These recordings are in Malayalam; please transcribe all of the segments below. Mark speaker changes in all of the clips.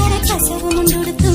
Speaker 1: போட கசவும் முண்டுடுத்து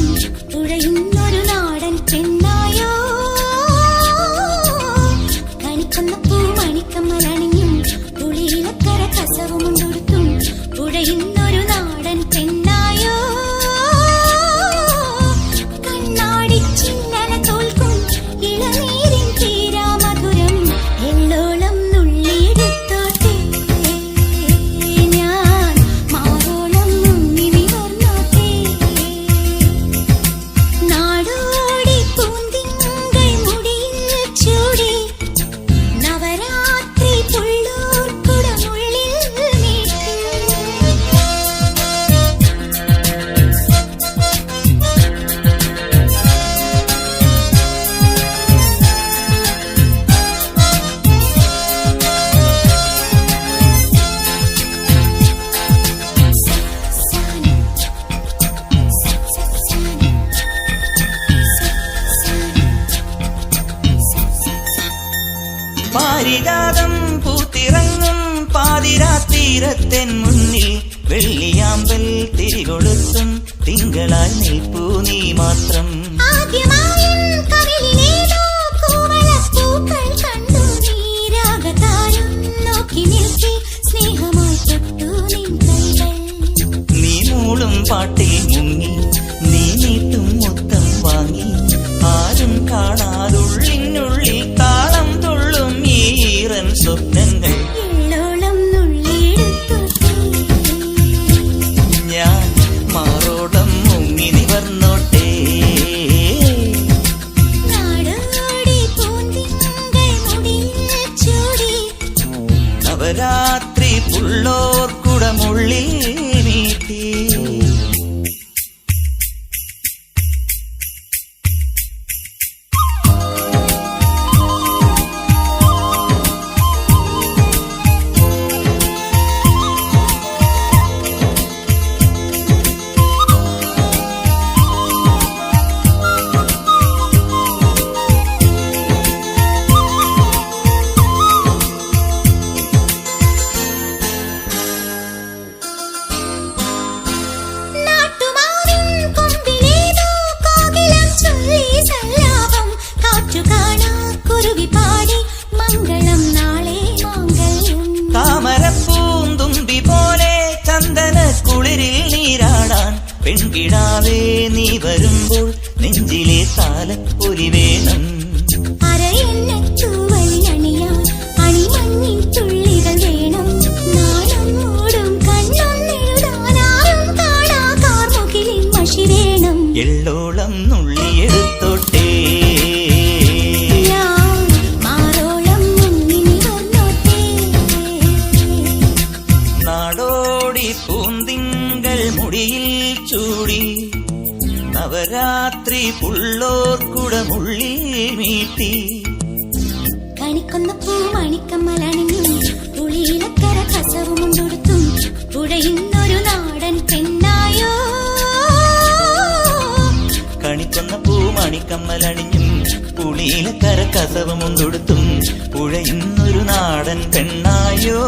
Speaker 2: പാരിജാതം പൂത്തിറങ്ങും പാതിരാത്തീരത്തെ മുന്നിൽ വെള്ളിയാമ്പൽ തിരികൊളുത്തും തിങ്കളാൽ നിൽപ്പൂ നീ മാത്രം.
Speaker 1: ആദ്യമായി
Speaker 2: verás. പെൺകിടാവേ നീ വരുമ്പോൾ നെഞ്ചിലെ താലപ്പൊലി വേണം എള്ളോളം നുള്ളിയെടുത്തോട്ടേ. നാടോടി മുടിയിൽ രാത്രി മുള്ളി മീട്ടി
Speaker 1: കണിക്കൊന്ന പൂ മണിക്കമ്മലണിഞ്ഞും പുളിയിലക്കര കസവും കൊടുത്തും. പുഴയുന്നൊരു നാടൻ പെണ്ണായോ?
Speaker 2: കണിക്കൊന്ന പൂ മണിക്കമ്മലണിഞ്ഞും പുളിയിലക്കര കസവമും തൊടുത്തും പുഴയുന്നൊരു നാടൻ പെണ്ണായോ?